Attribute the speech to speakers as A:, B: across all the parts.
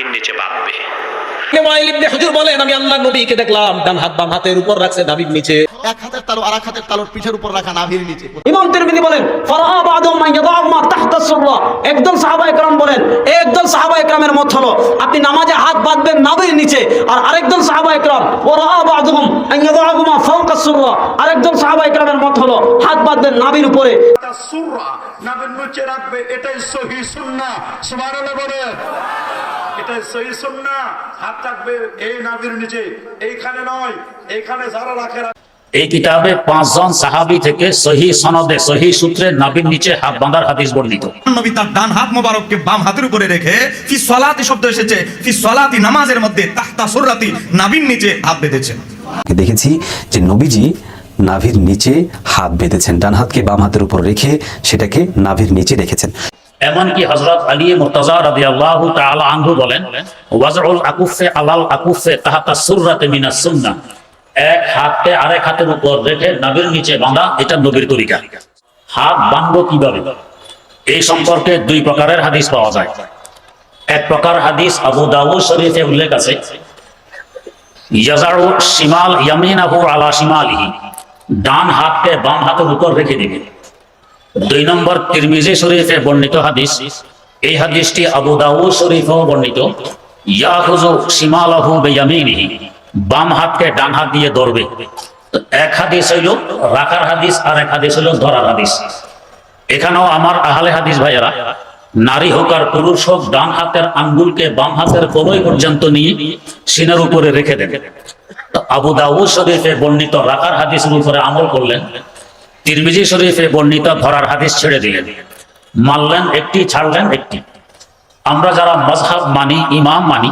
A: নাভির নিচে বাঁধবে।
B: হুজুর বলেন, আমি আল্লাহ নবীকে দেখলাম, ডান হাত বাম হাতের উপর রাখছে নাভির নিচে।
C: এক হাতের তালু আর এক হাতের তালুর পিঠের উপর রাখা নাভির নিচে।
B: ইমাম তিরমিদি বলেন মান একদল সাহাবা একরাম বলেন একদল সাহাবা একরামের মত হলো আপনি নামাজে হাত বাঁধবেন নাভির নিচে আর আরেকদল সাহাবা একরাম আন সাহাবা একরামের মত হলো হাত বাঁধবেন নাভির উপরে।
D: সুররা নাভির নিচে রাখবে এটাই সহি সুন্নাহ সুবহানাল্লাহ বলে সহি সুন্নাহ হাত থাকবে এই নাভির নিচে। এইখানে নয় এইখানে যারা রাখে।
E: এই কিতাবে পাঁচজন সাহাবি থেকে সহি সনদে সহি সূত্রে নাবির নিচে হাত বাঁধার হাদিস বর্ণিত।
F: নবী তার ডান হাত মোবারককে বাম হাতের উপরে রেখে ফি সলাতি শব্দ এসেছে ফি সলাতি নামাজের মধ্যে তাহতা সুররাতি নাবির নিচে হাত বেঁধেছেন
G: দেখেছি যে নবীজি নাভির নিচে হাত বেঁধেছেন ডান হাতকে বাম হাতের উপর রেখে সেটাকে নাভির নিচে রেখেছেন।
E: এমনকি হযরত আলী মুর্তজা রাদিয়াল্লাহু তাআলা আনহু বলেন ওয়াজউল আকুফে আলাল আকুফে তাহাতা সুররাতে মিনাস সুন্নাহ। এক হাতকে আরেক হাতের উপর রেখে নাভির নিচে বাঁধা, এটা নবীর তরিকা। হাত বাঁধবো কীভাবে? এই সম্পর্কে দুই প্রকারের হাদিস পাওয়া যায়। এক প্রকার হাদিস আবু দাউদ শরীফে উল্লেখ আছে ইয়াজারু শিমাল ইয়ামিনাহু আলা শিমালিহি ডান হাতকে বাম হাতের উপর রেখে দিবে। দুই নম্বর তিরমিজি শরীফে বর্ণিত হাদিস, এই হাদিসটি আবু দাউদ শরীফেও বর্ণিত ইয়াহুজু শিমালাহু বিয়ামিনিহি বাম হাতকে ডান হাত দিয়ে ধরবে। এক হাদিস হইল রাখার হাদিস আর এক হাদিস হইল ধরার হাদিস। এখানেও আমার আহলে হাদিস ভাইয়েরা, নারী হোক আর পুরুষ হোক, ডান হাতের আঙ্গুলকে বাম হাতের কোনোই পর্যন্ত নিয়ে সিনার উপরে রেখে দেন। আবু দাউদ শরীফে বর্ণিত রাখার হাদিসের উপরে আমল করলেন। তিরমিজি শরীফে বর্ণিত ধরার হাদিস ছেড়ে দিলেন। মানলেন একটি, ছাড়লেন একটি। আমরা যারা মজহাব মানি, ইমাম মানি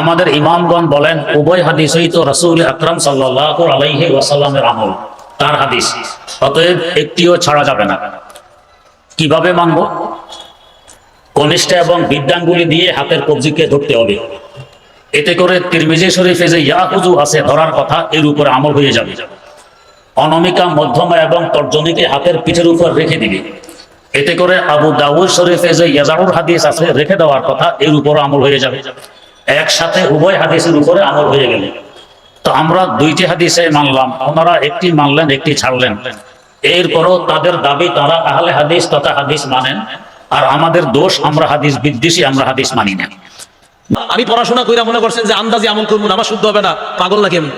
E: আমাদের ইমামগণ বলেন, উভয় হাদিসই তো রসুল আকরাম ওয়াসাল্লামের আমল, তার হাদিস। অতএব একটিও ছাড়া যাবে না। কীভাবে মানব? কনিষ্ঠ এবং বিদ্যাঙ্গুলি দিয়ে হাতের কবজিকে ধরতে হবে। এতে করে তিরমিজি শরীফে যে ইয়াহুজু আছে ধরার কথা, এর উপরে আমল হয়ে যাবে। অনমিকা মধ্যমা এবং তর্জনীকে হাতের পিঠের উপর রেখে দিবে। এতে করে আবু দাউদ শরীফে যে ইয়াজাউর হাদিস আছে, রেখে দেওয়ার কথা, এর উপর আমল হয়ে যাবে। একসাথে উভয় হাদিসের উপরে আমল হয়ে গেল। তো আমরা দুইটি হাদিসে মানলাম, ওনারা একটি মানলেন, একটি ছাড়লেন। এরপরও তাদের দাবি, তারা আহলে হাদিস তথা হাদিস মানেন। আর আমাদের দোষ, আমরা হাদিস বিদ্বেষী, আমরা হাদিস মানি না।
B: আমি পড়াশোনা কইরা মনে করছেন যে আন্দাজি আমল করব আমার শুদ্ধ হবে না, পাগল নাকি আমি?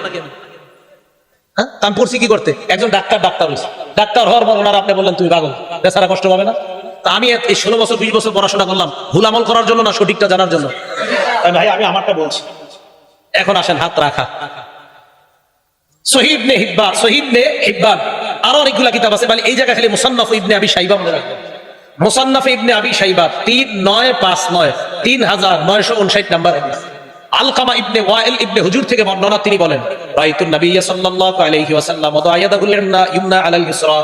B: হ্যাঁ? পড়ছি কি করতে? একজন ডাক্তার ডাক্তার হয়েছে ডাক্তার হওয়ার পর ওনারা আপনি বললেন, তুমি পাগল, বেচারা কষ্ট পাবে না? তা আমি এই ষোলো বছর, বিশ বছর পড়াশোনা করলাম। ভুল আমল করার জন্য না, সঠিকটা জানার জন্য? ভাই, আমি আমারটা বলছি। এখন আসেন, হাত রাখা। শহীদ নে হিব্বান শহীদ নে হিব্বান। আরও অনেকগুলা কিতাব আছে মানে এই জায়গায় খালি মুসান্নাফ ইবনে আবি সাইবা মনে রাখবেন। মুসান্নাফ ইবনে আবি সাইবা তিন নয় পাঁচ নয়, তিন হাজার নয়শো উনষাট নাম্বার আলকামা ইবনে ওয়াইল ইবনে হুজুর থেকে বর্ণনা তিনি বলেন, রাইতুন নবী সাল্লাল্লাহু আলাইহি ওয়াসাল্লাম আলাল ইসরা।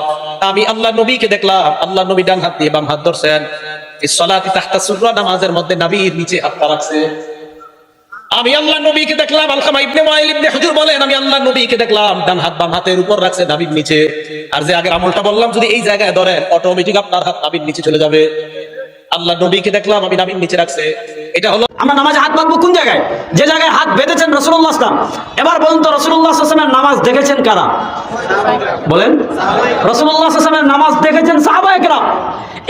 B: আমি নবীকে দেখলাম আল্লাহ নবী ডান হাত দিয়ে বাম হাত ধরছেন। ইস সালাতি তাহতা সুররা, নামাজের মধ্যে নবীর নিচে হাতটা রাখছে। আমি আল্লাহ নবীকে দেখলাম, আলকামা ইবনে ওয়াইল ইবনে হুজুর বলেন, আমি আল্লাহ নবীকে দেখলাম, ডান হাত বাম হাতের উপর রাখছে নাভির নিচে। আর যে আগের আমলটা বললাম, যদি এই জায়গায় ধরেন অটোমেটিক আপনার হাত নাভির নিচে চলে যাবে। আল্লাহ নবীকে দেখলাম, আমি নাভির নিচে রাখছে। এটা হলো আমরা নামাজে হাত বাঁধবো কোন জায়গায়? যে জায়গায় হাত বেঁধেছেন রসুল্লাহ আসলাম এবার বলুন তো রসুল্লাহ আসলামের নামাজ দেখেছেন কারা? বলেন রসুল্লাহ আসলামের নামাজ দেখেছেন সাহাবাহিকরাম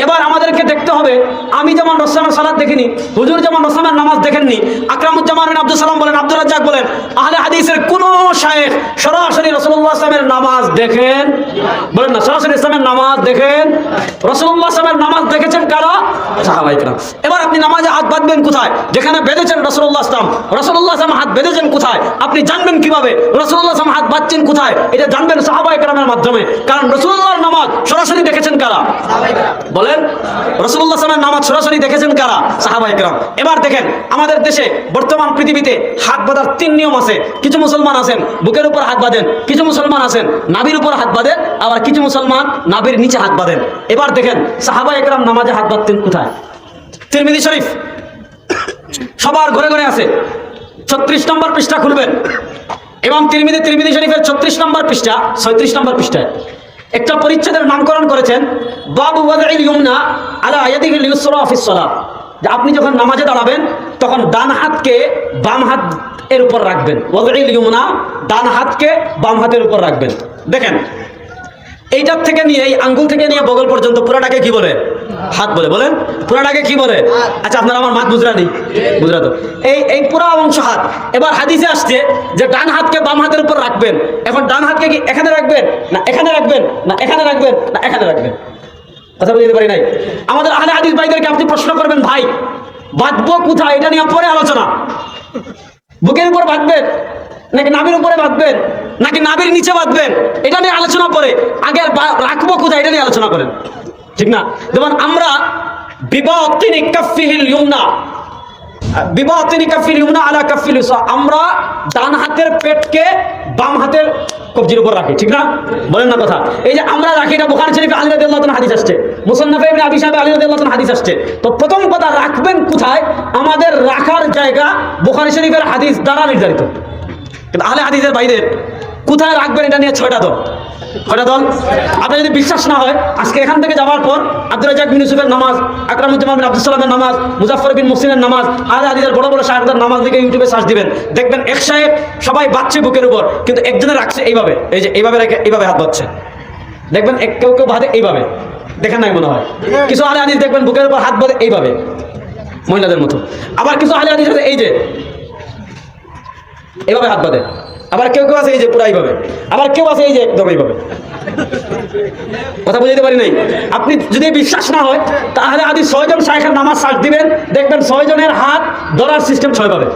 B: এবার আমাদেরকে দেখতে হবে, আমি যেমন রসলামের সালাদ দেখিনি, হুজুর যেমন রসলামের নামাজ দেখেননি, আকরামুজ্জামান আব্দুল সালাম বলেন আব্দুল রাজ্জাক বলেন, আহলে হাদিসের কোন শায়েখ সরাসরি রসুল্লাহ আসলামের নামাজ দেখেন? বলেন না, সরাসরি ইসলামের নামাজ দেখেন? রসুল্লাহ আসলামের নামাজ দেখেছেন কারা? সাহাবাহিকরাম এবার আপনি নামাজে হাত বাঁধবেন কোথায়? যেখানে বেঁধেছেন রসুল্লাহ আসলাম রসুল্লাহ আসলাম হাত বেঁধেছেন কোথায়? আপনি জানবেন কীভাবে? রসুল্লাহ আসলাম হাত বাঁধছেন কোথায়? এটা জানবেন সাহাবাহিকরামের মাধ্যমে। কারণ রসুল্লাহর নামাজ সরাসরি দেখেছেন কারা? বলেন রসুল্লাহ আসলামের নামাজ সরাসরি দেখেছেন কারা? সাহাবাহিকরাম এবার দেখেন, আমাদের দেশে বর্তমান পৃথিবীতে হাত বাঁধার তিন নিয়ম আছে। কিছু মুসলমান আছেন, বুকের উপর হাত বাঁধেন, কিছু মুসলমান আছেন, নাভির উপর হাত বাঁধেন, আবার কিছু মুসলমান নাভির নিচে হাত বাঁধেন। এবার দেখেন, সাহাবা একরাম নামাজে হাত বাঁধতেন কোথায়? তিরমিজি শরীফ। সবার ঘরে ঘরে আছে। ছত্রিশ নম্বর পৃষ্ঠা খুলবেন। এবং তিরমিদি তিরমিদি শরীফের ছত্রিশ নম্বর পৃষ্ঠা, ছয়ত্রিশ নম্বর পৃষ্ঠায়। একটা পরিচ্ছেদের নামকরণ করেছেন, বাবু ইউমনা আলা ইয়াদিহিল ইউসরা অফিস যে আপনি যখন নামাজে দাঁড়াবেন,
A: তখন ডান হাতকে বাম হাত এর উপর রাখবেন। ওয়াজইল ইউমনা ডান হাতকে বাম হাতের উপর রাখবেন। দেখেন এইটার থেকে নিয়ে এই আঙ্গুল থেকে নিয়ে বগল পর্যন্ত পুরাটাকে কি বলে? হাত বলে বলেন? পুরাটাকে কি বলে? আচ্ছা আপনারা আমার মাত বুঝরা নেই বুঝরা তো এই এই পুরা অংশ হাত। এবার হাদিসে আসছে যে ডান হাতকে বাম হাতের উপর রাখবেন। এখন ডান হাতকে কি এখানে রাখবেন? না এখানে রাখবেন? না এখানে রাখবেন? না এখানে রাখবেন? কথা বুঝতে পারি নাই? আমাদের আহলে হাদিস ভাইদেরকে আপনি প্রশ্ন করবেন ভাই বাঁধবো কোথায়? এটা নিয়ে পরে আলোচনা। বুকের উপর বাঁধবেন? নাকি নাবির উপরে বাঁধবেন? নাকি নাবির নিচে বাঁধবেন? এটা নিয়ে আলোচনা করে। আগে আর রাখব কোথায়? এটা নিয়ে আলোচনা করেন। ঠিক না? যেমন আমরা বিবাহ তিনি কাফিহিল ইউমনা। বিবাহ তিনি কাফিল ইউমনা আলা কাফিল আমরা ডান হাতের পেটকে বাম হাতের কবজির উপর রাখি। ঠিক না? বলেন না কথা। এই যে আমরা রাখি, এটা বুখারী শরীফে আলী রাদিয়াল্লাহু তাআলা হাদিস আসছে। মুসান্নাফে ইবনে আবি সাহেব আলী রাদিয়াল্লাহু তাআলা হাদিস আসছে। তো প্রথম কথা, রাখবেন কোথায়? আমাদের রাখার জায়গা বুখারী শরীফের হাদিস দ্বারা নির্ধারিত। কিন্তু আহলে হাদিসের বাইরে কোথায় রাখবেন এটা নিয়ে ছয়টা দল? ছয়টা দল? আপনার যদি বিশ্বাস না হয়, আজকে এখান থেকে যাওয়ার পর আব্দুল রাজাক বিন ইউসুফের নামাজ, আকরামুজ্জামান বিন আব্দুল সালামের নামাজ মুজাফর বিন মুসলিমের নামাজ, আহলে হাদিসের বড় বড় সাহেবদের নামাজ দিকে ইউটিউবে সার্চ দিবেন। দেখবেন এক সাহেব সবাই বাচ্চে বুকের উপর, কিন্তু একজনের রাখছে এইভাবে। এই যে এইভাবে রেখে এইভাবে হাত বাচ্ছে দেখবেন এক কেউ কেউ বাঁধে এইভাবে। দেখেন নাই মনে হয়? কিছু আহলে হাদিস দেখবেন বুকের উপর হাত বাঁধে এইভাবে, মহিলাদের মতো। আবার কিছু আহলে হাদিস আছে, এই যে এইভাবে হাত বাঁধে আবার কেউ কেউ আছে এই যে পুরা এইভাবে। আবার কেউ আছে এই যে একদম এইভাবে। কথা বুঝাইতে পারি নাই? আপনি যদি বিশ্বাস না হয়, তাহলে আদি ছয়জন শাহেখের নামাজ সার্চ দিবেন, দেখবেন ছয়জনের হাত ধরার সিস্টেম ছয় পাবে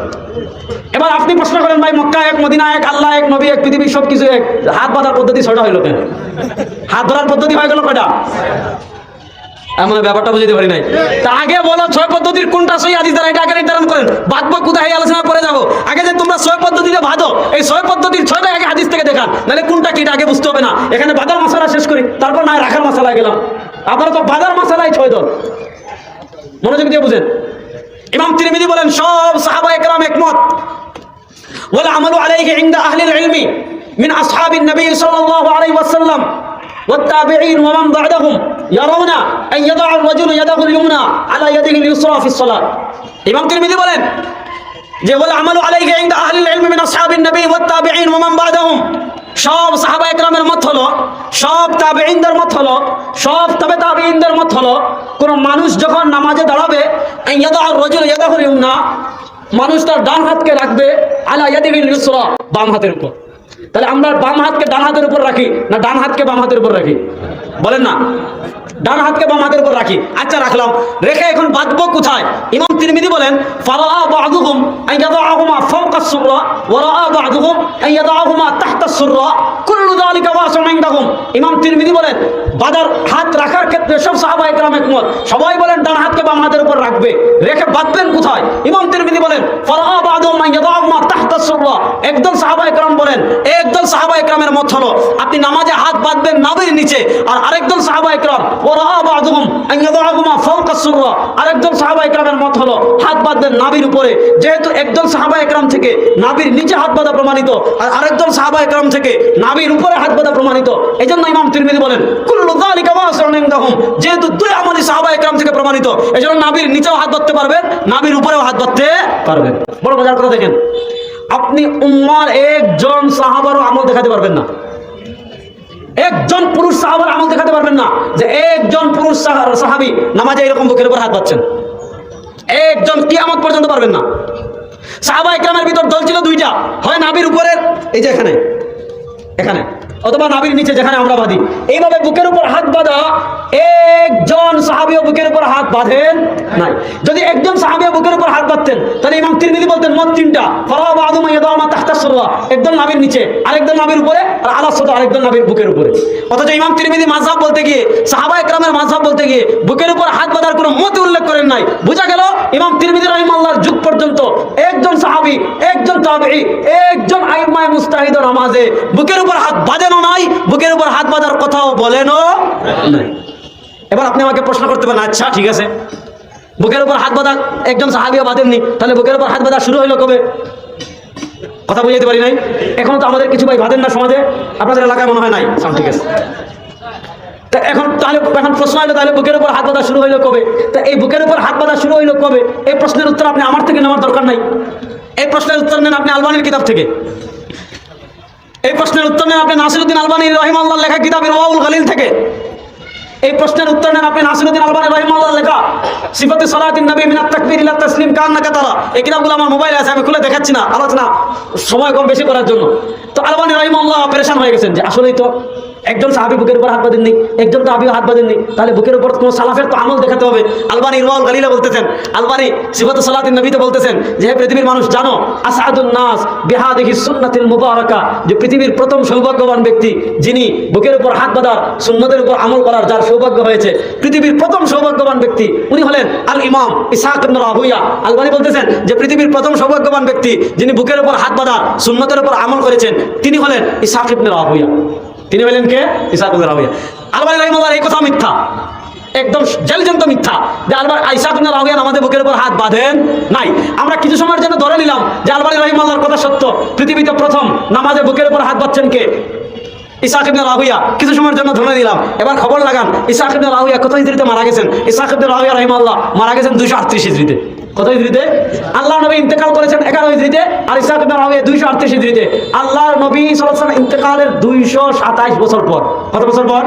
A: এবার আপনি প্রশ্ন করেন, ভাই, মক্কা এক, মদিনা এক, আল্লাহ এক, নবী এক, পৃথিবী সব কিছু এক। হাত বাঁধার পদ্ধতি ছয়টা হইল কেন? হাত ধরার পদ্ধতি হয়ে গেল কয়টা? এমন ব্যাপারটা বুঝতে পারি নাই। তা আগে বলো ছয় পদ্ধতির কোনটা সই আদি দ্বারা এটা আগে নির্ধারণ করেন। বাদ বাদবো কোথায় আলোচনা করে যাব? আগে যে তোমরা ছয় পদ্ধতিতে বাঁধো, এই ছয় পদ্ধতির ছয়টা আগে হাদিস থেকে দেখান। নাহলে কোনটা কি আগে বুঝতে হবে না। এখানে বাদার মশালা শেষ করি, তারপর না রাখার মশালা গেলাম। আপনারা তো বাদার মশালাই ছয় দল। মনোযোগ দিয়ে বুঝেন। ইমাম তিরমিদি বলেন, সব সাহাবা একরাম একমত। ওয়াল আমালু আলাইহি ইনদা আহলিল ইলমি মিন আসহাবিন নবী সাল্লাল্লাহু আলাইহি ওয়াসাল্লাম। والتابعين ومن بعدهم يرون أن يضع الرجل يده اليمنى على يده اليسرى في الصلاة إمام ترمذي বলেন যে বলে আমালু আলাইহি ইনদা আহলিল ইলমি মিন আসহাবিন নবী ওয়াত তাবিঈন ওয়া মান বা'দাহুম সব সাহাবা একরামের মত হলো সব তাবেঈনদের মত হলো সব তবে তাবেঈনদের মত হলো কোন মানুষ যখন নামাজে দাঁড়াবে ইয়াদা আর রাজুল ইয়াদাহুল ইউমনা মানুষ তার ডান হাতকে রাখবে আলা ইয়াদিহিল ইউসরা বাম হাতের উপর তাহলে আমরা বাম হাতকে ডান হাতের উপর রাখি না ডান হাতকে বাম হাতের উপর রাখি? বলেন না। ডান হাতকে বাম হাতের উপর রাখি। আচ্ছা রাখলাম। রেখে এখন বাঁধবো কোথায়? ইমাম তিরমিজি বলেন হাত রাখার ক্ষেত্রে সব সবাই বলেন ডান হাতকে বাম হাতের উপর রাখবে। রেখে বাঁধবেন কোথায়? ইমাম তিরমিজি বলেন আন ইয়াদাহুমা আস-সুররা একদল সাহাবা একরাম বলেন একদল সাহাবা একরামের মত হলো, আপনি নামাজে হাত বাঁধবেন নাভির নিচে, আর আরেকদল সাহাবা একরাম আরেকদল সাহাবা একরামের মত হলো, হাত বাঁধবেন নাভির উপরে, যেহেতু একদল সাহাবা একরাম থেকে নাভির নিচে হাত বাঁধা প্রমাণিত, আর আরেকদল সাহাবা একরাম থেকে নাভির উপরে হাত বাঁধা প্রমাণিত, এজন্য ইমাম তিরমিজি বলেন যেহেতু দুই আমলি সাহাবা একরাম থেকে প্রমাণিত, এজন্য নাভির নিচেও হাত বাঁধতে পারবেন, নাভির উপরেও হাত বাঁধতে পারবেন। বড় মজার কথা দেখেন আপনি উম্মার একজন সাহাবারও আমল দেখাতে পারবেন না। একজন পুরুষ সাহাবার আমল দেখাতে পারবেন না যে একজন পুরুষ সাহাবি নামাজে এরকম বুকের উপর হাত পাচ্ছেন একজন কিয়ামত পর্যন্ত পারবেন না। সাহাবা একরামের ভিতর দল ছিল দুইটা। হয় নাবির উপরের এই যে এখানে এখানে। অথবা নাবির নিচে যেখানে আমরা বাঁধি। এইভাবে বুকের উপর হাত বাঁধা, একজন সাহাবিও বুকের উপর হাত বাঁধেন নাই। যদি একজন সাহাবিও বুকের উপর হাত বাঁধতেন, তাহলে ইমাম তিরমিজি বলতেন, মত তিনটা ফরাহ বাদুমা ইয়াদামা তাহতা সুররা। একদল নাবির নিচে, আরেকদল নাবির উপরে, আর আলাস হতো আরেকদল নাবির বুকের উপরে। অথচ ইমাম তিরমিজি মাযহাব বলতে গিয়ে, সাহাবা একরামের মাযহাব বলতে গিয়ে বুকের উপর হাত বাঁধার কোনো মত উল্লেখ করেন নাই। বোঝা গেল, ইমাম তিরমিজি রাহিমাল্লাহর যুগ পর্যন্ত একজন সাহাবী, একজন তাবেঈ, একজন আইমায়ে মুস্তাহিদ নামাজে বুকের উপর হাত বাঁধেনও নাই বুকের উপর হাত বাঁধার কথাও বলেনও এবার আপনি আমাকে প্রশ্ন করতে পারেন আচ্ছা ঠিক আছে। বুকের উপর হাত বাঁধা একজন সাহাবিও বাঁধেননি তাহলে বুকের উপর হাত বাঁধা শুরু হইল কবে? কথা বুঝাইতে পারি নাই? এখনও তো আমাদের কিছু ভাই বাঁধেন না সমাজে আপনাদের এলাকায় মনে হয় নাই। আচ্ছা, ঠিক আছে। এখন তাহলে এখন প্রশ্ন হলো তাহলে বুকের উপর হাত বাঁধা শুরু হইল কবে? তা এই বুকের উপর হাত বাঁধা শুরু হইল কবে? এই প্রশ্নের উত্তর আপনি আমার থেকে নেওয়ার দরকার নাই। এই প্রশ্নের উত্তর নেন আপনি আলবানির কিতাব থেকে। এই প্রশ্নের উত্তর নেন আপনি নাসিরুদ্দিন আলবানী রহিম আল্লাহ লেখা কিতাবের ওয়াউল গালিল থেকে। এই প্রশ্নের উত্তর নেন আপনি নাসিরুদ্দিন আলবানী রহিম আল্লাহ লেখা। সিফাতে সালাতিন নবী মিনাত তাকবীর ইলা তাসলিম কান না কাতারা এই কিতাবগুলো আমার মোবাইলে আছে, আমি খুলে দেখাচ্ছি না, আলোচনা সময় কম বেশি করার জন্য। তো আলবানী রহিম আল্লাহ পরেশান হয়ে গেছেন যে আসলেই তো একজন সাহাবি বুকের উপর হাত বাঁধেননি, একজন তো আবিও হাত বাঁধেননি। তাহলে বুকের উপর কোনো সালাফের তো আমল দেখাতে হবে। আলবানি ইরওয়াল গালিলা বলতেছেন, আলবানি সিফাত সালাতিন নবীতে বলতেছেন যে পৃথিবীর মানুষ, জানো, আসাদুন নাস বিহাদিহি সুন্নাতিল মুবারাকা, যে পৃথিবীর প্রথম সৌভাগ্যবান ব্যক্তি, যিনি বুকের উপর হাত বাঁধার, সুন্নতের উপর আমল করার যার সৌভাগ্য হয়েছে, পৃথিবীর প্রথম সৌভাগ্যবান ব্যক্তি, উনি হলেন আল ইমাম ইসাহাক ইবনে রাহুইয়া আলবানি বলতেছেন যে, পৃথিবীর প্রথম সৌভাগ্যবান ব্যক্তি, যিনি বুকের উপর হাত বাঁধা সুন্নতের উপর আমল করেছেন, তিনি হলেন ইসাহাক ইবনে রাহুইয়া তিনি হলেন কে? ইসাহাক ইবনে রাহুইয়া আলবানি এই কথা মিথ্যা। একদম জলজন্ত মিথ্যা যে আলবার আইসাক ইবনে রাহুইয়া আমাদের বুকের উপর হাত বাঁধেন নাই। আমরা কিছু সময়ের জন্য ধরে নিলাম যে আলবানি রহিমাল্লাহর কথা সত্য। পৃথিবীতে প্রথম নামাজের বুকের উপর হাত বাঁধছেন কে? ইসাক ইবনে রাহুইয়া কিছু সময়ের জন্য ধরে দিলাম এবার খবর লাগান, ইসাক ইবনে রাহুইয়া কত হিজরিতে মারা গেছেন? ইসাক ইবনে রাহুইয়া রহিমাল্লাহ মারা গেছেন দুইশো আটত্রিশ হিজরিতে কত হিজরিতে? আল্লাহ নবী ইন্তেকাল করেছেন এগারো হিজরিতে, আর ইবনে রাহুইয়া দুইশো আটত্রিশ হিজরিতে। আল্লাহর নবী সাল্লাল্লাহু ইন্তেকালের দুইশো সাতাইশ বছর পর। কত বছর পর?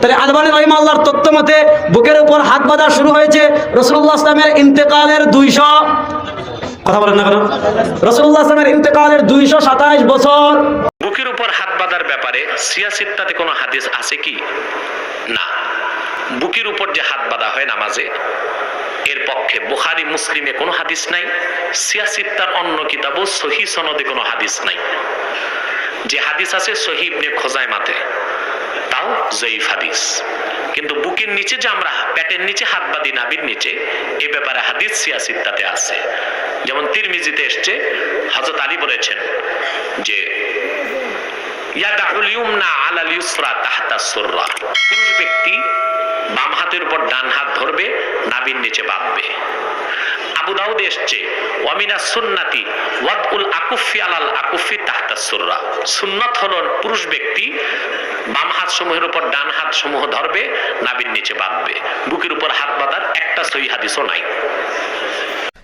A: তাহলে আলবানী রহিম আল্লাহর তথ্য মতে বুকের উপর হাত বাঁধা শুরু হয়েছে রসুল্লাহ ইসলামের ইন্তেকালের দুইশো কথা বলেন না কেন? রসুল্লাহ ইসলামের ইন্তেকালের দুইশো সাতাইশ বছর।
H: বুকের উপর হাত বাঁধার ব্যাপারে সিয়াসিত্তাতে কোনো হাদিস আছে কি? না। বুকের উপর যে হাত বাঁধা হয় নামাজে এর পক্ষে বুখারি, মুসলিমে কোনো হাদিস নাই সিয়াসিত্তার অন্য কিতাবও, সহি সনদে কোনো হাদিস নাই। যে হাদিস আছে সহি ইবনে খোজাইমাতে, তাও জয়ীফ হাদিস। কিন্তু বুকের নিচে যে আমরা, পেটের নিচে হাত বাঁধি নাবির নিচে, এ ব্যাপারে হাদিস সিয়াসিত্তাতে আছে। যেমন তিরমিজিতে এসছে হজরত আলী বলেছেন যে ইউমনা আলাল ইউসরা তাহতা সুররা। পুরুষ ব্যক্তি বাম হাতের উপর ডান হাত ধরবে নাভির নিচে বাঁধবে।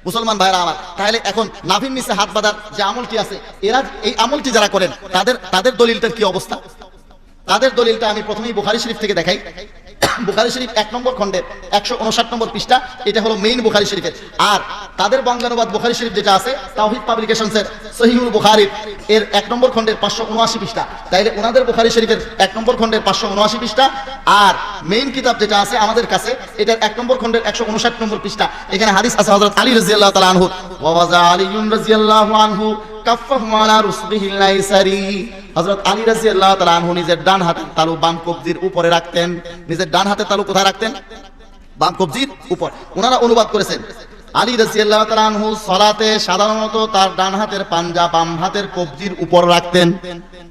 C: মুসলমান ভাইরা আমার, তাহলে এখন নাভির নিচে হাত বাঁধার যে আমলটি আছে, এরা এই আমলটি যারা করেন, তাদের তাদের দলিলটার কি অবস্থা? তাদের দলিলটা আমি প্রথমেই বুখারি শরীফ থেকে দেখাই। বুখারি শরীফ এক নম্বর খণ্ডের একশো উনষাট নম্বর পৃষ্ঠা, এটা হলো মেইন বুখারি শরীফের। আর তাদের বঙ্গানুবাদ বুখারি শরীফ যেটা আছে, তাওহিদ পাবলিকেশনসের সহিহুল বুখারির, এর এক নম্বর খণ্ডের পাঁচশো উনআশি পৃষ্ঠা। তাইলে ওনাদের বুখারি শরীফের এক নম্বর খণ্ডের পাঁচশো উনআশি পৃষ্ঠা, আর মেইন কিতাব যেটা আছে আমাদের কাছে, এটার এক নম্বর খণ্ডের একশো উনষাট নম্বর পৃষ্ঠা। এখানে হাদিস আছে হযরত আলী রাদিয়াল্লাহু তাআলা আনহু, ওয়া ওয়াজা আলীউন রাদিয়াল্লাহু আনহু অনুবাদ করেছেন, আলী তাআলা আনহু সালাতে সাধারণত তার ডান হাতের পাঞ্জা বাম হাতের কবজির উপর রাখতেন।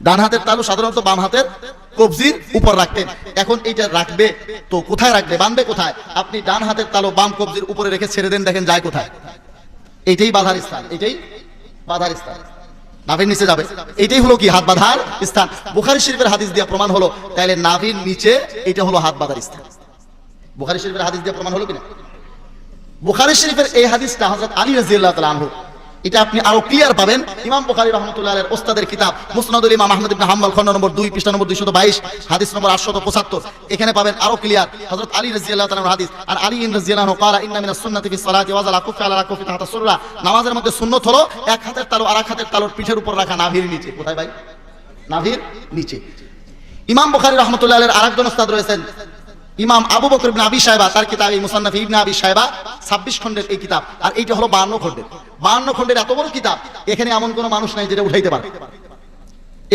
C: ডান হাতের তালু সাধারণত বাম হাতের কবজির উপর রাখতেন। এখন এইটা রাখবে তো কোথায় রাখবে? বাঁধবে কোথায়? আপনি ডান হাতের তালু বাম কবজির উপরে রেখে ছেড়ে দেন, দেখেন যায় কোথায়। এইটাই বাধার স্থান এটাই বাধার স্থান। নাভির নিচে যাবে। এটাই হলো কি? হাত বাঁধার স্থান। বুখারি শিল্পের হাদিস দিয়ে প্রমাণ হলো তাহলে নাভির নিচে এটা হলো হাত বাঁধার স্থান। বুখারি শিল্পের হাদিস দিয়ে প্রমাণ হলো কিনা? বুখারি শরীফের এই হাদিসটা হযরত আলী রাদিয়াল্লাহু তাআলা আনহু এটা আপনি আরও ক্লিয়ার পাবেন। ইমাম বুখারি রহমতুল্লাহ ওস্তাদের কিতাব, মুসনাদুল ইমাম আহমদ ইবনে হাম্বল, খন্ড নম্বর 2 পৃষ্ঠা নম্বর দুইশত বাইশ, হাদিস নম্বর আটশত পঁচাত্তর। এখানে পাবেন আরও ক্লিয়ার হযরত আলী রাদিয়াল্লাহু তাআলার হাদিস। আর আলী ইন রাদিয়াল্লাহু আনহু ক্বালা, ইন্না মিনাস সুন্নাতি ফিস সালাতি ওয়া যালা কুফি আলা কুফি তাহাতা সুররা। নামাজের মধ্যে সুন্নাত হলো এক হাতের তালু আর এক হাতের তালুর পিঠের উপর রাখা নাভির নিচে। কোথায় ভাই? নাভির নিচে। ইমাম বুখারী রহমতুল্লাহ আলের আরেকজন ওস্তাদ রয়েছেন ইমাম আবু বকর ইবনে আবি সাহেবা তার কিতাব এই মুসান্নাফ ইবনে আবি সাহেবা 26 খণ্ডের এই কিতাব। আর এইটা হলো 52 খণ্ডের। 52 খণ্ডের এত বড় কিতাব, এখানে এমন কোনো মানুষ নাই যেটা উঠাইতে পারে।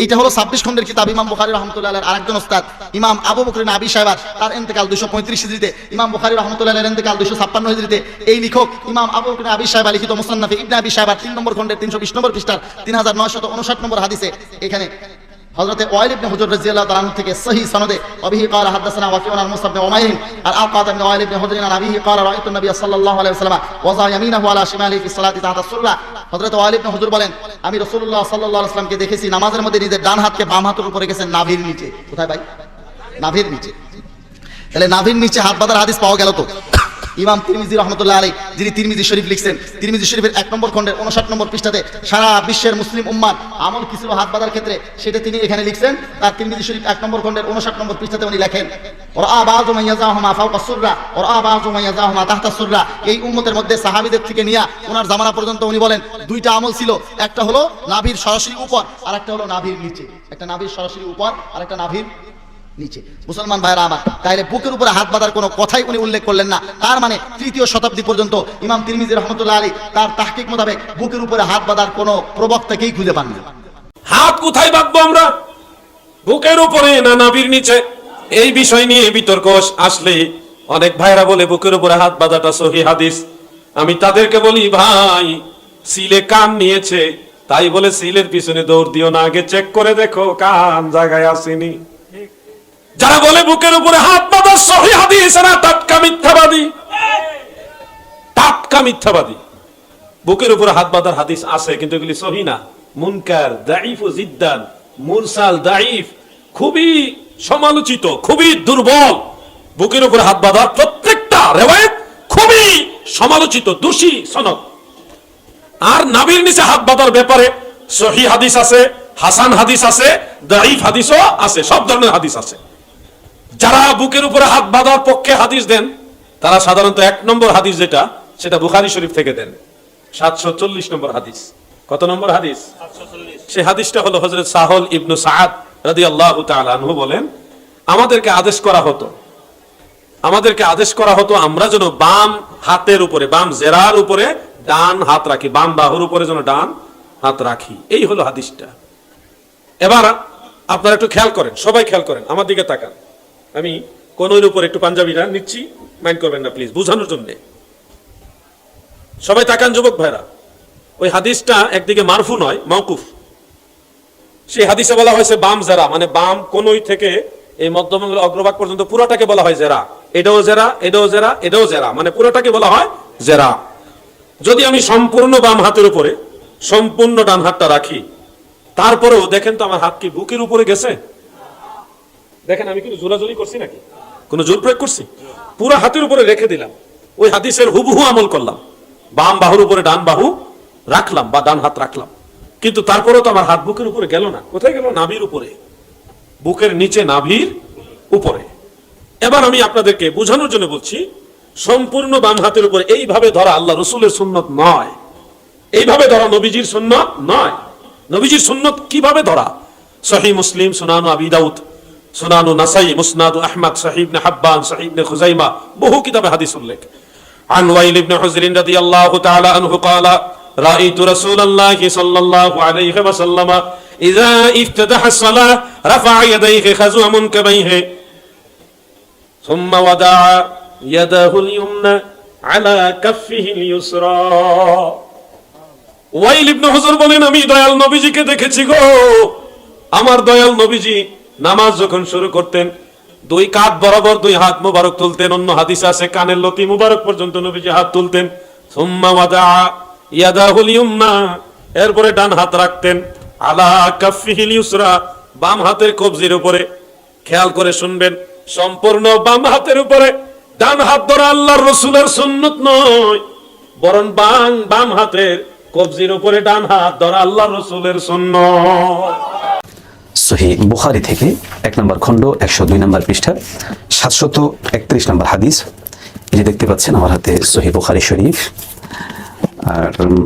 C: এইটা হলো 26 খণ্ডের কিতাব, ইমাম বুখারী রাহমাতুল্লাহ আরেকজন ওস্তাদ, ইমাম আবু বকর আবি সাহেবা তার ইন্তেকাল 235 হিজরিতে ইমাম বুখারী রাহমাতুল্লাহ আলাইহির ইন্তেকাল 256 হিজরিতে এই লেখক, ইমাম আবু বকর আবি সাহেবা লিখিত মুসান্নাফ ইবনে আবি সাহেবা 3 নম্বর খণ্ডের 320 নম্বর পৃষ্ঠার 3959 নম্বর হাদিসে এখানে হযরতে ওয়াইল ইবনে হুজর রাদিয়াল্লাহু তাআলা থেকে সহিহ সনদে অবিহি قال حدثنا وكيع عن مصعب بن عمير عن عقبة بن وائل بن حجر عن أبيه قال رأيت النبي صلى الله عليه وسلم وضع يمينه على شماله في الصلاة تحت السرة হযরত ওয়াইল ইবনে হুজর বলেন আমি রাসূলুল্লাহ সাল্লাল্লাহু আলাইহি ওয়াসাল্লামকে দেখেছি নামাজের মধ্যে নিজের ডান হাতকে বাম হাতের উপরে রেখেছেন নাভির নিচে কোথায় ভাই নাভির নিচে তাহলে নাভির নিচে হাত বাঁধার হাদিস পাওয়া গেল তো ইমাম তিরমিজি রহমতুল্লাহ আলী যিনি তিরমিজি শরীফ লিখছেন। তিরমিজি শরীফের এক নম্বর খণ্ডের উনষাট নম্বর পৃষ্ঠাতে সারা বিশ্বের মুসলিম উম্মান আমল কি ছিল হাত বাঁধার ক্ষেত্রে সেটা তিনি এখানে লিখছেন। তার তিরমিজি শরীফ এক নম্বর খণ্ডের উনষাট নম্বর পৃষ্ঠাতে উনি লেখেন এই উম্মতের মধ্যে সাহাবীদের থেকে নিয়ে ওনার জামানা পর্যন্ত উনি বলেন, দুইটা আমল ছিল, একটা হলো নাভির সরাসরি উপর আর একটা হলো নাভির নিচে। একটা নাভির সরাসরি উপর আর একটা নাভির নিচে। মুসলমান ভাইরা আমার তাহলে বুকের উপরে হাত বাঁধার কোনো কথাই উনি উল্লেখ করলেন না। তার মানে তৃতীয় শতাব্দী পর্যন্ত ইমাম তিরমিজি রহমতুল্লাহ আলী তার তাহকিক মোতাবেক বুকের উপরে হাত বাঁধার কোনো প্রবক্তাকেই খুঁজে পাননি।
I: হাত কোথায় বাঁধবো আমরা? বুকের উপরে না নাভির নিচে? এই বিষয় নিয়ে বিতর্ক আসলে অনেক ভাইরা বলে বুকের উপরে হাত বাঁধাটা সহি হাদিস। আমি তাদেরকে বলি, ভাই, সিলে কান নিয়েছে। তাই বলে সিলের পিছনে দৌড় দিও না। আগে চেক করে দেখো, কান জায়গায় আসেনি। যারা বলে বুকের উপরে হাত বাঁধা সহি হাদিস না টাটকা মিথ্যাবাদী। টাটকা মিথ্যাবাদী। বুকের উপরে হাত বাঁধার হাদিস আছে, কিন্তু এগুলি সহি না। মুনকার দাইফ ও জিদ্দান, মুরসাল দাইফ খুবই সমালোচিত, খুবই দুর্বল। বুকের উপরে হাত বাঁধার প্রত্যেকটা রেওয়ায়ত খুবই সমালোচিত, দোষী সনদ। আর নাবির নিচে হাত বাঁধার ব্যাপারে সহি হাদিস আছে, হাসান হাদিস আছে দাইফ হাদিসও আছে, সব ধরনের হাদিস আছে। যারা বুকের উপরে হাত বাঁধার পক্ষে হাদিস দেন তারা সাধারণত এক নম্বর হাদিস যেটা সেটা বুখারি শরীফ থেকে দেন। সাতশো চল্লিশ নম্বর হাদিস। কত নম্বর হাদিস? সে হাদিসটা হলো হজরত সাহল ইবনু সাদ রাদি আল্লাহ আনহু বলেন আমাদেরকে আদেশ করা হতো। আমাদেরকে আদেশ করা হতো আমরা যেন বাম হাতের উপরে বাম জেরার উপরে ডান হাত রাখি বাম বাহুর উপরে যেন ডান হাত রাখি। এই হলো হাদিসটা। এবার আপনারা একটু খেয়াল করেন সবাই খেয়াল করেন আমার দিকে তাকান। আমি কোনোর উপর একটু পাঞ্জাবিটা নিচ্ছি মাইন্ড করবেন না প্লিজ বোঝানোর জন্যে। সবাই তাকান, যুবক ভাইরা। ওই হাদিসটা একদিকে মারফু নয় মৌকুফ সেই হাদিসে বলা হয়েছে, বাম জেরা মানে বাম কোনই থেকে এই মধ্যমঙ্গল অগ্রভাগ পর্যন্ত পুরোটাকে বলা হয় জেরা। এটাও জেরা এটাও জেরা এটাও জেরা মানে পুরোটাকে বলা হয় জেরা। যদি আমি সম্পূর্ণ বাম হাতের উপরে, সম্পূর্ণ ডান হাতটা রাখি, তারপরেও দেখেন তো আমার হাত কি বুকের উপরে গেছে? দেখেন, আমি কিন্তু জোরাজোরি করছি নাকি? কোনো জোর প্রয়োগ করছি? পুরো হাতের উপরে রেখে দিলাম। ওই হাদিসের হুবহু আমল করলাম। বাম বাহুর উপরে ডান বাহু রাখলাম বা ডান হাত রাখলাম। কিন্তু তারপরেও তো আমার হাত বুকের উপরে গেল না। কোথায় গেল? নাভির উপরে। বুকের নিচে নাভির উপরে। এবার আমি আপনাদেরকে বোঝানোর জন্য বলছি, সম্পূর্ণ বাম হাতের উপরে এইভাবে ধরা আল্লাহ রসুলের সুন্নত নয়। এইভাবে ধরা নবীজির সুন্নত নয়। নবীজির সুন্নত কীভাবে ধরা? সহি মুসলিম, সুনানু আবি দাউদ। সুনানু নাসাই মুসনাদু আহমদ সাহিব নে হাব্বান সাহিব নে খুজাইমা বহু কিতাবে হাদিস উল্লেখ عن وائل بن حجر رضي الله تعالى عنه قال رأيت رسول الله صلى الله عليه وسلم إذا افتتح الصلاة رفع يديه خزو منكبيه ثم وضع يده اليمنى على كفه اليسرى ওয়াইল ইবনে হুজুর বলেন আমি দয়াল নবীজিকে দেখেছি গো আমার দয়াল নবীজি নামাজ যখন শুরু করতেন, দুই কাঁধ বরাবর দুই হাত মুবারক তুলতেন, অন্য হাদিস আছে, কানের লতি মুবারক পর্যন্ত নবীজি হাত তুলতেন। সুম্মা ওয়াদা ইয়াদাহুল ইউমনা, এরপরে ডান হাত রাখতেন, আলা কাফিহিল ইউসরা, বাম হাতের কবজির উপরে। খেয়াল করে শুনবেন, সম্পূর্ণ বাম হাতের উপরে, ডান হাত ধরা আল্লাহর রসুলের সুন্নত নয়, বরং বাম বাম হাতের কবজির উপরে ডান হাত ধরা আল্লাহ রসুলের সুন্নত।
G: সহি বুখারি থেকে এক নম্বর খণ্ড একশো দুই নম্বর পৃষ্ঠা সাতশত একত্রিশ নম্বর হাদিস এই যে দেখতে পাচ্ছেন আমার হাতে সহি বুখারি শরীফ আর উম,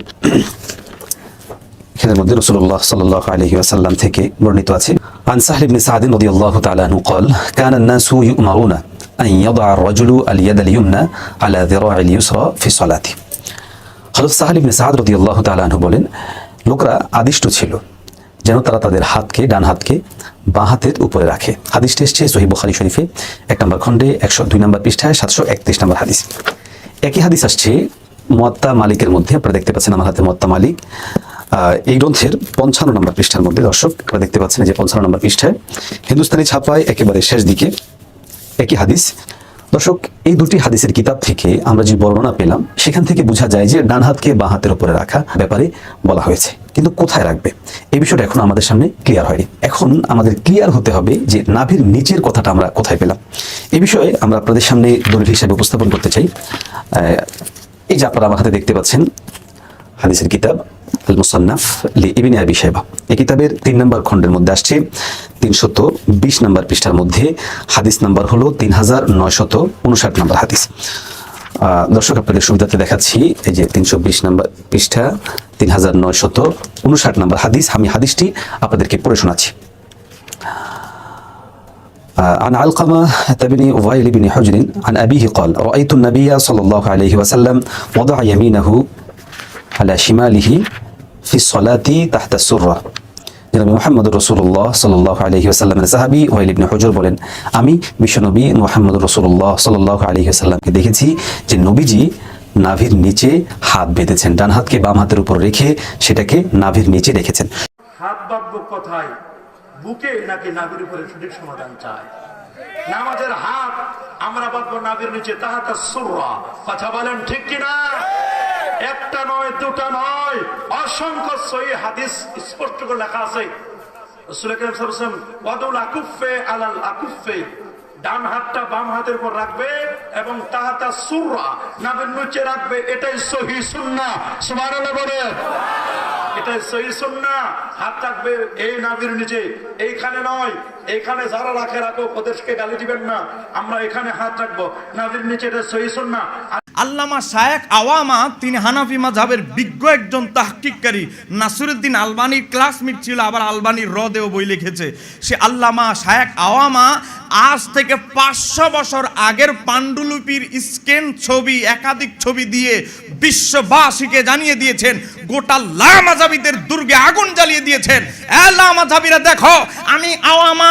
G: এখানের মধ্যে রসুল্লাহ সাল্লাহ আলহি আসাল্লাম থেকে বর্ণিত আছে عن سهل بن سعد رضي الله تعالى عنه قال كان الناس يؤمرون أن يضع الرجل اليد اليمنى على ذراع اليسرى في صلاته হযরত সাহাল ইবনে সাদ রাদিয়াল্লাহু তাআলা আনহু বলেন লোকরা আদিষ্ট ছিল যেন তারা তাদের হাতকে, ডান হাতকে বাঁ হাতের উপরে রাখে। হাদিসটি এসছে সহি বুখারী শরীফে এক নম্বর খণ্ডে, একশো দুই নম্বর পৃষ্ঠায়, সাতশো একত্রিশ নম্বর হাদিস। একই হাদিস আসছে মোয়াত্তা মালিকের মধ্যে, আপনারা দেখতে পাচ্ছেন আমার হাতে মোয়াত্তা মালিক। এই গ্রন্থের পঞ্চান্ন নম্বর পৃষ্ঠার মধ্যে, দর্শক, আপনারা দেখতে পাচ্ছেন যে পঞ্চান্ন নম্বর পৃষ্ঠায়, হিন্দুস্তানি ছাপায় একেবারে শেষ দিকে একই হাদিস। দর্শক, এই দুটি হাদিসের কিতাব থেকে আমরা যে বর্ণনা পেলাম, সেখান থেকে বোঝা যায় যে ডান হাতকে বাঁ হাতের উপরে রাখা ব্যাপারে বলা হয়েছে। কিন্তু কোথায় রাখবে? এই বিষয়টা এখন আমাদের সামনে ক্লিয়ার হয়নি। এখন আমাদের ক্লিয়ার হতে হবে যে নাভির নিচের কথাটা আমরা কোথায় পেলাম। এই বিষয়ে আমরা আপনাদের সামনে দলিল হিসাবে উপস্থাপন করতে চাই। এই যে আপনারা আমার হাতে দেখতে পাচ্ছেন, হাদিসের কিতাব আল মুসান্নাফ লি ইবিন আবি সাহেবা এই কিতাবের তিন নম্বর খণ্ডের মধ্যে আসছে, তিনশত বিশ নম্বর পৃষ্ঠার মধ্যে। হাদিস নাম্বার হলো তিন হাজার নয়শত উনষাট নম্বর হাদিস। দর্শক আপনাদের সুবিধাতে দেখাচ্ছি এই যে তিনশো বিশ নম্বর পৃষ্ঠা তিন হাজার নয়শত উনষাট নম্বর হাদিস আমি হাদিসটি আপনাদেরকে পড়ে শোনাচ্ছি عن علقمة بن وائل بن حجر عن أبيه قال رأيت النبي صلى الله عليه وسلم وضع يمينه على شماله في الصلاة تحت السرة জনাবি মোহাম্মদ রসুল্লাহ সাল্লাহ আলহি আসাল্লামের সাহাবি ওয়াইল ইবনে হুজুর বলেন, আমি বিশ্বনবী মোহাম্মদ রসুল্লাহ সাল্লাহ আলহি আসাল্লামকে দেখেছি যে নবীজি নাভির নিচে হাত বেঁধেছেন ডান হাতকে বাম হাতের উপর রেখে সেটাকে নাভির নিচে রেখেছেন।
D: হাত বাঁধবো কোথায়? বুকে নাকি নাভির উপরে সঠিক সমাধান চায় নামাজের হাত, আমরা বাঁধবো নাভির নিচে তাহাতা সুররা। কথা বলেন ঠিক কিনা? একটা নয়, দুটা নয়। অসংখ্য সহি হাদিস স্পষ্ট করে লেখা আছে। আলাল আকুফে ডান হাতটা বাম হাতের উপর রাখবে এবং তাহাতা সুররা, নাভির নিচে রাখবে। এটাই সহি সুন্নাহ। সুবহানাল্লাহ বলে। এটা সহি সুন্না হাত থাকবে এই নাভির নিচে। এইখানে নয় এইখানে যারা রাখে রাখো ওদেরকে গালি দিবেন না। আমরা এখানে হাত রাখব। নাভির নিচে সহি সুন্না
F: আল্লামা শায়েক আওয়ামা, তিনি হানাফি মাঝাবের বিজ্ঞ একজন তাহকিককারী। নাসিরুদ্দিন আলবানির ক্লাসমেট ছিল, আবার আলবানির রদেও বই লিখেছে। সে আল্লামা শায়েক আওয়ামা, আজ থেকে পাঁচশো বছর আগের পাণ্ডুলিপির স্ক্যান ছবি, একাধিক ছবি দিয়ে বিশ্ববাসীকে জানিয়ে দিয়েছেন, গোটা লামাজাবিদের দুর্গে আগুন জ্বালিয়ে দিয়েছেন। এ লামাজাবিরা দেখো, আমি আওয়ামা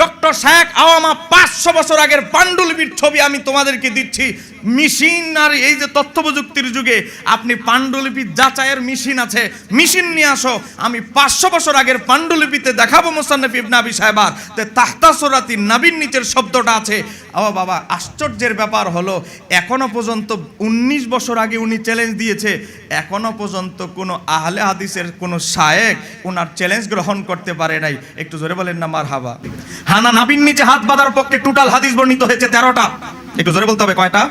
F: ডক্টর শায়েক আওয়ামা পাঁচশো বছর আগের পাণ্ডুলিপির ছবি আমি তোমাদেরকে দিচ্ছি। মেশিন আর এই যে তথ্য প্রযুক্তির যুগে আপনি পাণ্ডুলিপির যাচাইয়ের মেশিন আছে, মেশিন নিয়ে আসো। আমি পাঁচশো বছর আগের পাণ্ডুলিপিতে দেখাবো মোসান্নফ আবি সাহেবার তে তাহতা সোরাতি নাবিন নিচের শব্দটা আছে। ও বাবা, আশ্চর্যের ব্যাপার হলো, এখনও পর্যন্ত উনিশ বছর আগে উনি চ্যালেঞ্জ দিয়েছে। এখনও পর্যন্ত কোনো আহলে হাদিসের কোনো শায়েক ওনার চ্যালেঞ্জ গ্রহণ করতে পারে নাই। একটু জোরে বলেন না মার হাবা হানা নাবিন নিচে হাত বাঁধার পক্ষে টোটাল হাদিস বর্ণিত হয়েছে তেরোটা। একটু জোরে বলতে হবে, কয়টা?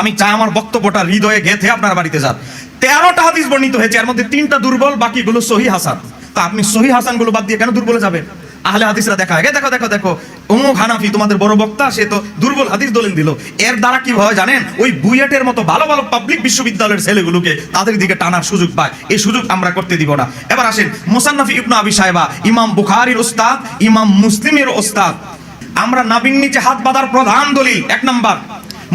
F: আমি চাই আমার বক্তব্যটা হৃদয়ে গেথে আপনার বাড়িতে যান তেরোটা হাদিস বর্ণিত হয়েছে, এর মধ্যে তিনটা দুর্বল, বাকিগুলো সহি হাসান। তা আপনি সহি হাসানগুলো বাদ দিয়ে কেন দুর্বলে যাবেন? আহলে হাদিসরা দেখা আগে দেখো দেখো দেখো। অমুক হানাফি, তোমাদের বড় বক্তা, সে তো দুর্বল হাদিস দলিল দিল। এর দ্বারা কি হয় জানেন? ওই বুয়েটের মতো ভালো ভালো পাবলিক বিশ্ববিদ্যালয়ের ছেলেগুলোকে তাদের দিকে টানার সুযোগ পায়। এই সুযোগ আমরা করতে দিব না। এবার আসেন, মোসান্নফি ইবনু আবি সাহেবা ইমাম বুখারীর ওস্তাদ, ইমাম মুসলিমের ওস্তাদ। আমরা নাবিন নিচে হাত বাঁধার প্রধান দলিল, এক নাম্বার।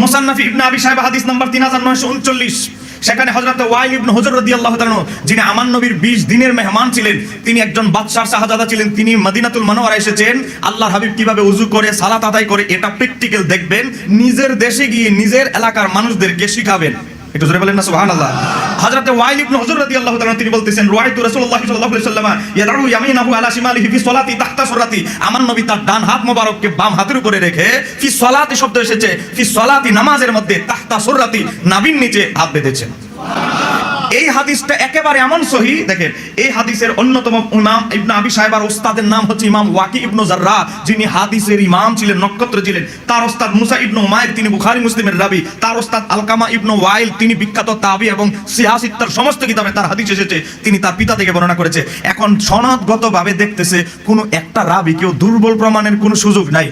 F: মোসান্নফি ইবনে আবি সাহেব হাদিস নাম্বার তিন হাজার নয়শো উনচল্লিশ। সেখানে হজরত ওয়াইল ইবনু হুজর রাদিয়াল্লাহু তাআলা যিনি আমান নবীর 20 দিনের মেহমান ছিলেন, তিনি একজন বাদশার শাহজাদা ছিলেন, তিনি মদিনাতুল মনোয়ারা এসেছেন। আল্লাহর হাবিব কীভাবে উজু করে, সালাত আদায় করে, এটা প্র্যাকটিক্যাল দেখবেন। নিজের দেশে গিয়ে নিজের এলাকার মানুষদেরকে শিখাবেন। একটু জোরে বলেন না, সুবহানাল্লাহ। হযরতে ওয়াইল ইবনে হুজুর রাদিয়াল্লাহু তাআলা তিনি বলতেছেন, রুআইতু রাসূলুল্লাহ সাল্লাল্লাহু আলাইহি ওয়াসাল্লাম ইয়াদউ ইয়ামিনাহু আলা শিমালিহি ফি সলাতি তাহতা সুরাতি। আমার নবী তার ডান হাত মোবারককে বাম হাতের উপরে রেখে ফি সলাতি শব্দ এসেছে, ফি সলাতি নামাজের মধ্যে তাহতা সুরাতি নাবির নিচে হাত বেঁধেছেন। এই হাদিসটা একেবারে এমন সহি, দেখেন, এই হাদিসের অন্যতম ইমাম ইবনে আবি সাহেবার ওস্তাদের নাম হচ্ছে ইমাম ওয়াকি ইবনু জাররা, যিনি হাদিসের ইমাম ছিলেন, নক্ষত্র ছিলেন। তার ওস্তাদ মুসা ইবনু উমাইর, তিনি বুখারী মুসলিমের রাবি। তার ওস্তাদ আলকামা ইবনু ওয়াইল, তিনি বিখ্যাত তাবি এবং সিয়াসিত্তার সমস্ত কিতাবে তার হাদিস এসেছে, তিনি তার পিতা থেকে বর্ণনা করেছে। এখন সনদগতভাবে দেখতেছে, কোনো একটা রাবি কেউ দুর্বল প্রমাণের কোনো সুযোগ নাই।